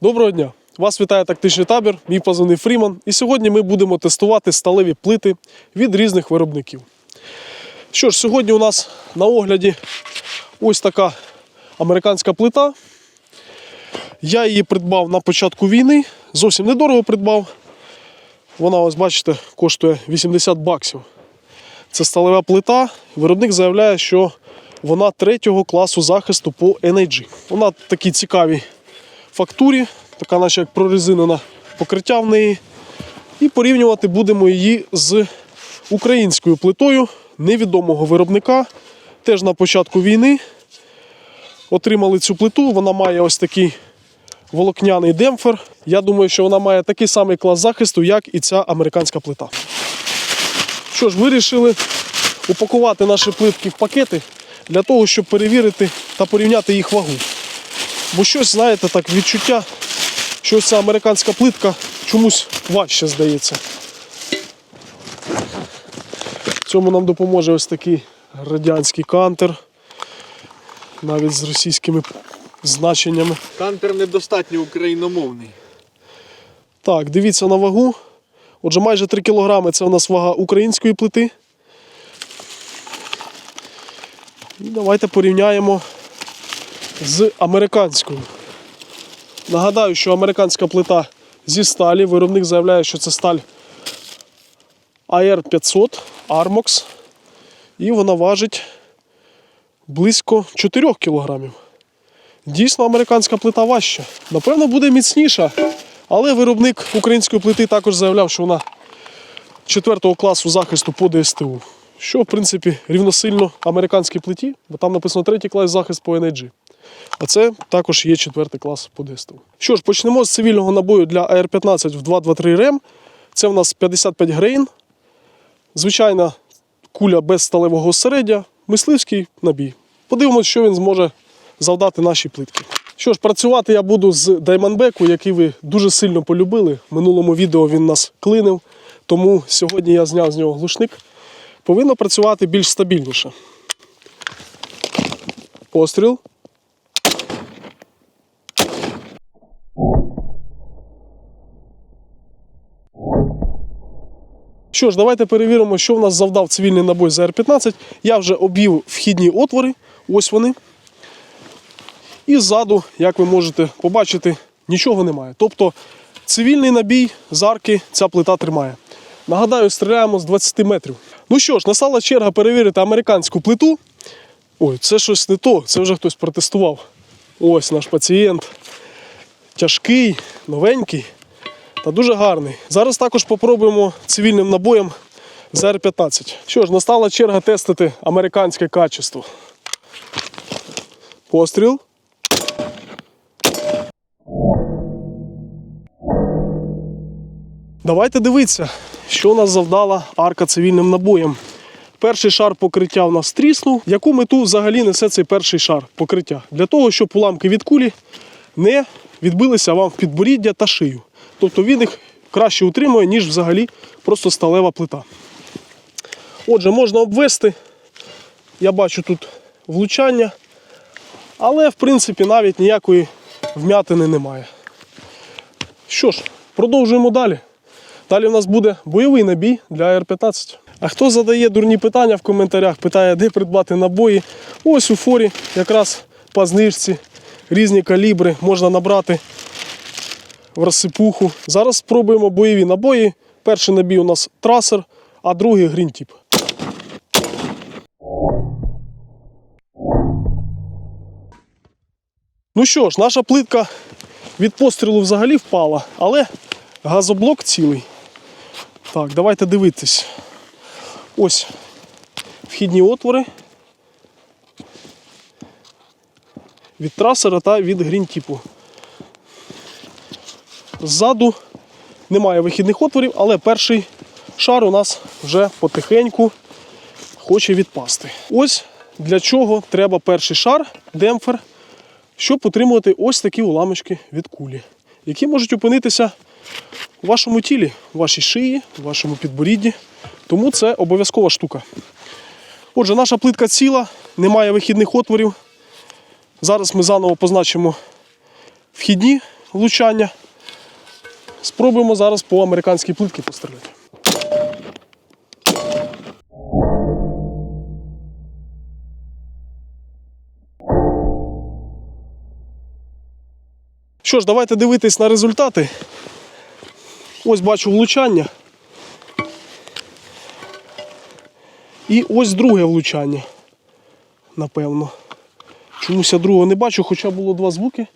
Доброго дня! Вас вітає тактичний табір, мій позивний Фріман. І сьогодні ми будемо тестувати сталеві плити від різних виробників. Що ж, сьогодні у нас на огляді ось така американська плита. Я її придбав на початку війни, зовсім недорого придбав. Вона, ось бачите, коштує 80 баксів. Це сталева плита. Виробник заявляє, що вона третього класу захисту по NIG. Вона в такій цікавій фактурі, така наче як прорезинена покриття в неї. І порівнювати будемо її з українською плитою невідомого виробника. Теж на початку війни отримали цю плиту. Вона має ось такий волокняний демпфер. Я думаю, що вона має такий самий клас захисту, як і ця американська плита. Що ж, вирішили упакувати наші плитки в пакети для того, щоб перевірити та порівняти їх вагу. Бо щось, знаєте, так відчуття, що ця американська плитка чомусь важче здається. В цьому нам допоможе ось такий радянський кантер, навіть з російськими значеннями. Кантер недостатньо україномовний. Так, дивіться на вагу. Отже, майже 3 кг це у нас вага української плити. І давайте порівняємо з американською. Нагадаю, що американська плита зі сталі. Виробник заявляє, що це сталь AR500 Armox. І вона важить близько 4 кг. Дійсно, американська плита важча. Напевно, буде міцніша. Але виробник української плити також заявляв, що вона 4 класу захисту по ДСТУ. Що, в принципі, рівносильно американській плиті, бо там написано третій клас захист по NIG. А це також є четвертий клас по ДСТУ. Що ж, почнемо з цивільного набою для AR-15 в 223 рем. Це в нас 55 грейн. Звичайна куля без сталевого осереддя, мисливський набій. Подивимось, що він зможе завдати нашій плитці. Що ж, працювати я буду з Diamondback, який ви дуже сильно полюбили. В минулому відео він нас клинив, тому сьогодні я зняв з нього глушник. Повинно працювати більш стабільніше. Постріл. Що ж, давайте перевіримо, що в нас завдав цивільний набой за R15. Я вже об'їв вхідні отвори. Ось вони. І ззаду, як ви можете побачити, нічого немає. Тобто цивільний набій з арки ця плита тримає. Нагадаю, стріляємо з 20 метрів. Ну що ж, настала черга перевірити американську плиту. Ой, це щось не то, це вже хтось протестував. Ось наш пацієнт. Тяжкий, новенький та дуже гарний. Зараз також попробуємо цивільним набоєм з R15. Що ж, настала черга тестити американське качество. Постріл. Давайте дивитися, що нас завдала арка цивільним набоєм. Перший шар покриття у нас тріснув. Яку мету взагалі несе цей перший шар покриття? Для того, щоб уламки від кулі не відбилися вам в підборіддя та шию. Тобто він їх краще утримує, ніж взагалі просто сталева плита. Отже, можна обвести. Я бачу тут влучання, але в принципі навіть ніякої вмятини немає. Що ж, продовжуємо далі. Далі в нас буде бойовий набій для Р-15. А хто задає дурні питання в коментарях, питає, де придбати набої. Ось у форі якраз по знижці, різні калібри можна набрати в розсипуху. Зараз спробуємо бойові набої. Перший набій у нас трасер, а другий грінтіп. Ну що ж, наша плитка від пострілу взагалі впала, але газоблок цілий. Так, давайте дивитись. Ось вхідні отвори від трасера та від грінтіпу. Ззаду немає вихідних отворів, але перший шар у нас вже потихеньку хоче відпасти. Ось для чого треба перший шар, демпфер, щоб утримувати ось такі уламочки від кулі, які можуть опинитися у вашому тілі, у вашій шиї, у вашому підборідді. Тому це обов'язкова штука. Отже, наша плитка ціла, немає вихідних отворів. Зараз ми заново позначимо вхідні влучання. Спробуємо зараз по американській плитці постріляти. Що ж, давайте дивитись на результати. Ось бачу влучання. І ось друге влучання. Напевно. Чомусь я другого не бачу, хоча було два звуки.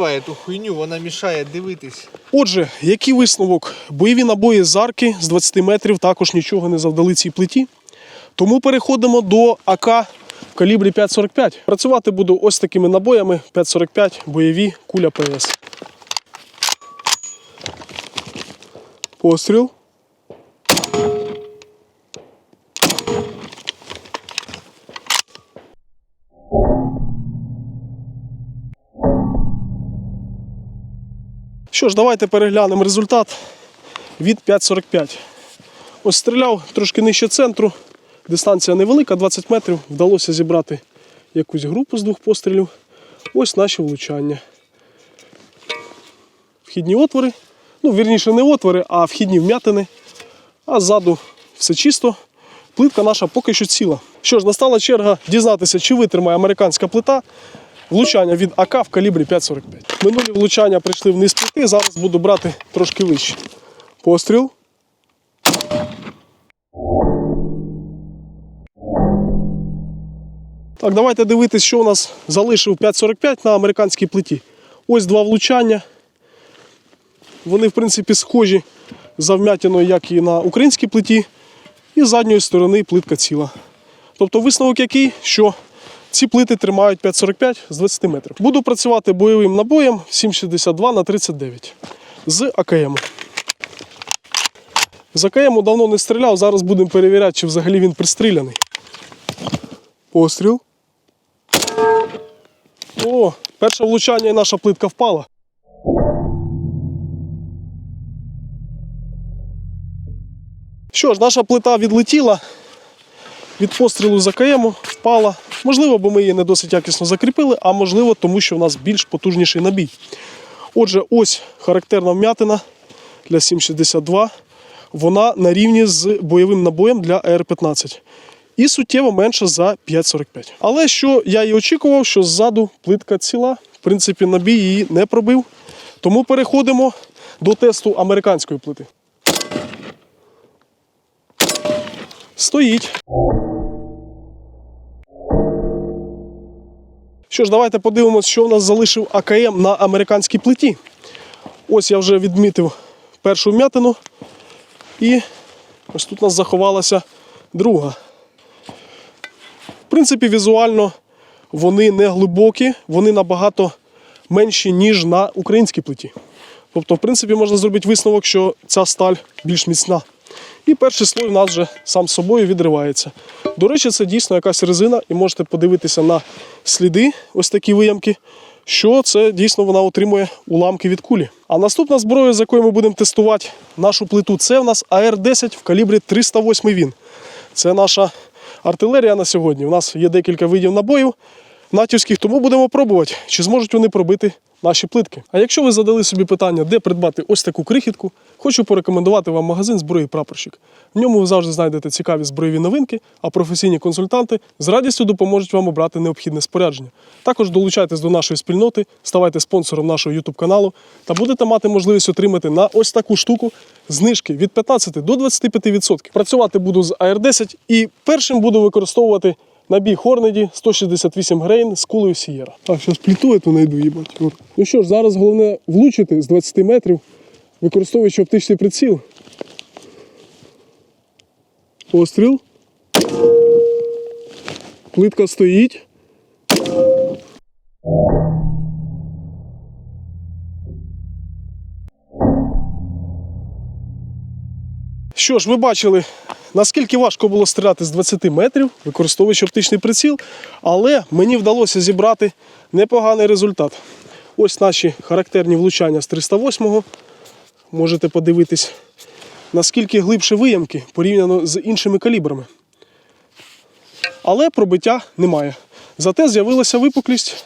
Відриває ту хуйню, вона мішає дивитись. Отже, який висновок? Бойові набої з арки з 20 метрів також нічого не завдали цій плиті. Тому переходимо до АК в калібрі 5,45. Працювати буду ось такими набоями 5,45 бойові куля ПС. Постріл. Що ж, давайте переглянемо результат від 5.45. Ось стріляв трошки нижче центру. Дистанція невелика, 20 метрів. Вдалося зібрати якусь групу з двох пострілів. Ось наші влучання. Вхідні отвори. Ну, вірніше, не отвори, а вхідні вм'ятини. А ззаду все чисто. Плитка наша поки що ціла. Що ж, настала черга дізнатися, чи витримає американська плита. Влучання від АК в калібрі 5,45. Минулі влучання прийшли вниз плити, зараз буду брати трошки вище. Постріл. Так, давайте дивитись, що у нас залишив 5,45 на американській плиті. Ось два влучання. Вони, в принципі, схожі за вмятиною, як і на українській плиті. І з задньої сторони плитка ціла. Тобто висновок який, що ці плити тримають 5,45 з 20 метрів. Буду працювати бойовим набоєм 7,62 на 39 з АКМ. З АКМ давно не стріляв, зараз будемо перевіряти, чи взагалі він пристріляний. Постріл. О, перше влучання і наша плитка впала. Що ж, наша плита відлетіла від пострілу з АКМ, впала. Можливо, бо ми її не досить якісно закріпили, а можливо, тому що в нас більш потужніший набій. Отже, ось характерна вмятина для 7,62. Вона на рівні з бойовим набоєм для АР-15. І суттєво менша за 5,45. Але що я і очікував, що ззаду плитка ціла. В принципі, набій її не пробив. Тому переходимо до тесту американської плити. Стоїть. Що ж, давайте подивимось, що в нас залишив АКМ на американській плиті. Ось я вже відмітив першу вмятину. І ось тут у нас заховалася друга. В принципі, візуально вони не глибокі, вони набагато менші, ніж на українській плиті. Тобто, в принципі, можна зробити висновок, що ця сталь більш міцна. І перший слой у нас вже сам собою відривається. До речі, це дійсно якась резина, і можете подивитися на сліди, ось такі виямки, що це дійсно вона отримує уламки від кулі. А наступна зброя, з якою ми будемо тестувати нашу плиту, це в нас АР-10 в калібрі 308 він. Це наша артилерія на сьогодні. У нас є декілька видів набоїв натівських, тому будемо пробувати, чи зможуть вони пробити наші плитки. А якщо ви задали собі питання, де придбати ось таку крихітку, хочу порекомендувати вам магазин зброї прапорщик. В ньому ви завжди знайдете цікаві збройові новинки, а професійні консультанти з радістю допоможуть вам обрати необхідне спорядження. Також долучайтесь до нашої спільноти, ставайте спонсором нашого YouTube каналу та будете мати можливість отримати на ось таку штуку знижки від 15 до 25%. Працювати буду з AR-10 і першим буду використовувати Набій Хорнеді 168 грейн з кулею Сієра. Так, зараз пліту эту знайду, їбать. Ну що ж, зараз головне влучити з 20 метрів, використовуючи оптичний приціл. Постріл. Плитка стоїть. Що ж, ви бачили, наскільки важко було стріляти з 20 метрів, використовуючи оптичний приціл, але мені вдалося зібрати непоганий результат. Ось наші характерні влучання з 308-го. Можете подивитись, наскільки глибше виямки порівняно з іншими калібрами. Але пробиття немає. Зате з'явилася випуклість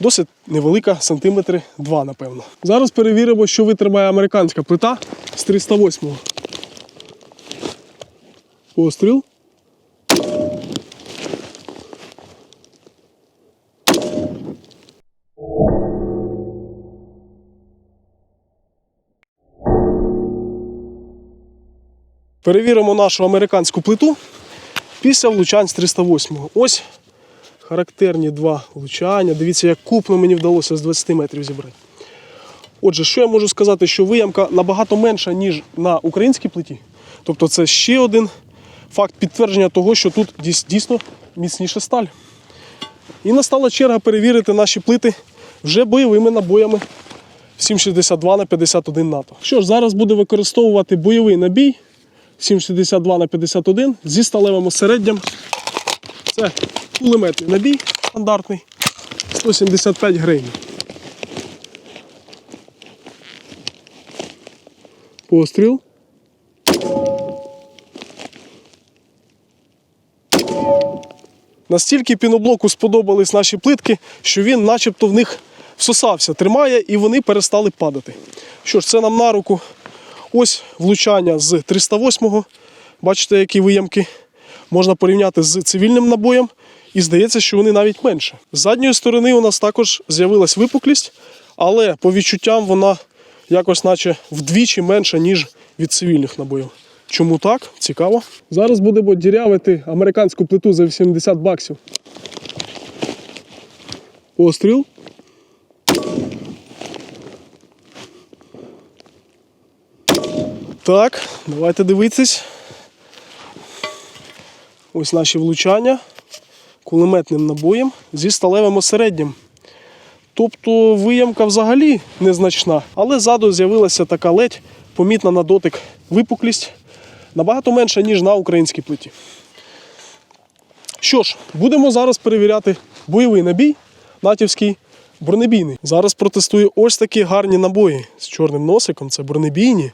Досить невелика, сантиметри 2, напевно. Зараз перевіримо, що витримає американська плита з 308-го. Постріл. Перевіримо нашу американську плиту після влучань з 308-го. Ось характерні два влучання. Дивіться, як купно мені вдалося з 20 метрів зібрати. Отже, що я можу сказати, що виямка набагато менша, ніж на українській плиті. Тобто це ще один факт підтвердження того, що тут дійсно міцніша сталь. І настала черга перевірити наші плити вже бойовими набоями 7,62 на 51 НАТО. Що ж, зараз буду використовувати бойовий набій 7,62 на 51 зі сталевим осереддям. Це кулеметний набій стандартний 175 гривень. Постріл. Настільки піноблоку сподобались наші плитки, що він начебто в них всосався, тримає і вони перестали падати. Що ж, це нам на руку. Ось влучання з 308-го. Бачите, які виямки. Можна порівняти з цивільним набоєм, і здається, що вони навіть менше. З задньої сторони у нас також з'явилась випуклість, але по відчуттям вона якось наче вдвічі менша, ніж від цивільних набоїв. Чому так? Цікаво. Зараз будемо дірявити американську плиту за 80 баксів. Постріл. Так, давайте дивитись. Ось наші влучання кулеметним набоєм зі сталевим осереднім. Тобто виямка взагалі незначна, але ззаду з'явилася така ледь помітна на дотик випуклість, набагато менша, ніж на українській плиті. Що ж, будемо зараз перевіряти бойовий набій натівський бронебійний. Зараз протестую ось такі гарні набої з чорним носиком. Це бронебійні.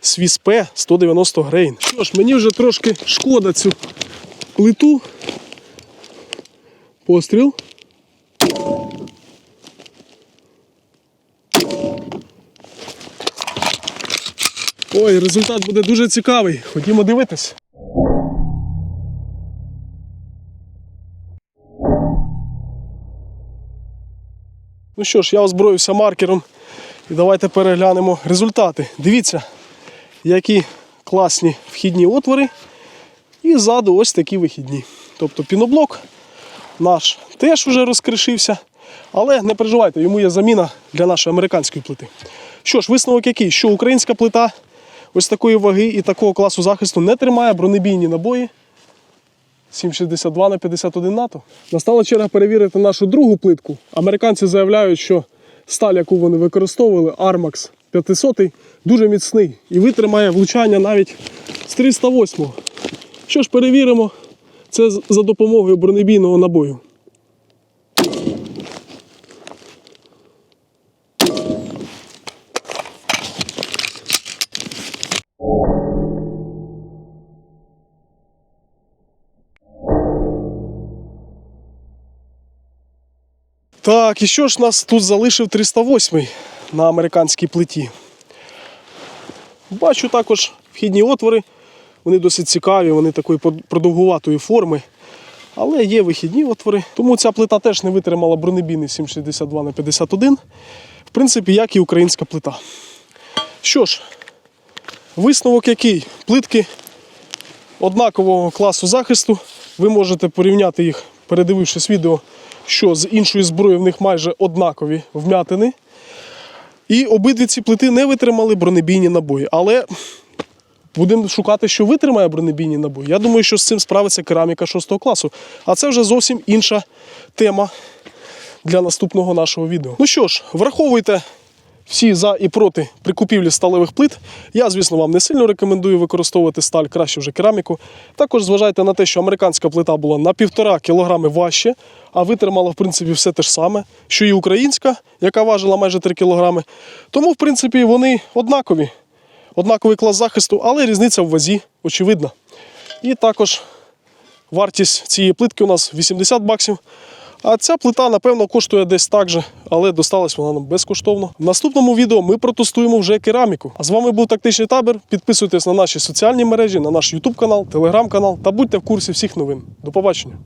Свіс П 190 грейн. Що ж, мені вже трошки шкода цю плиту. Постріл. Ой, результат буде дуже цікавий. Ходімо дивитись. Ну що ж, я озброївся маркером і давайте переглянемо результати. Дивіться, які класні вхідні отвори. І ззаду ось такі вихідні. Тобто піноблок наш теж вже розкришився. Але не переживайте, йому є заміна для нашої американської плити. Що ж, висновок який? Що українська плита ось такої ваги і такого класу захисту не тримає бронебійні набої. 7,62 на 51 НАТО. Настала черга перевірити нашу другу плитку. Американці заявляють, що сталь, яку вони використовували, Armax 500, дуже міцний і витримає влучання навіть з 308. Що ж, перевіримо це за допомогою бронебійного набою. Так, і що ж нас тут залишив 308 на американській плиті? Бачу також вхідні отвори. Вони досить цікаві, вони такої продовгуватої форми. Але є вихідні отвори. Тому ця плита теж не витримала бронебійний 762 на 51 В принципі, як і українська плита. Що ж, висновок який? Плитки однакового класу захисту. Ви можете порівняти їх, передивившись відео, що з іншої зброї в них майже однакові вмятини. І обидві ці плити не витримали бронебійні набої. Але будемо шукати, що витримає бронебійні набої. Я думаю, що з цим справиться кераміка 6 класу. А це вже зовсім інша тема для наступного нашого відео. Ну що ж, враховуйте всі за і проти при купівлі сталевих плит. Я, звісно, вам не сильно рекомендую використовувати сталь, краще вже кераміку. Також зважайте на те, що американська плита була на півтора кілограми важче, а витримала, в принципі, все те ж саме, що і українська, яка важила майже 3 кілограми. Тому, в принципі, вони однакові. Однаковий клас захисту, але різниця в вазі очевидна. І також вартість цієї плитки у нас 80 баксів, А ця плита, напевно, коштує десь так же, але досталась вона нам безкоштовно. В наступному відео ми протестуємо вже кераміку. А з вами був тактичний табір. Підписуйтесь на наші соціальні мережі, на наш YouTube канал, телеграм канал та будьте в курсі всіх новин. До побачення.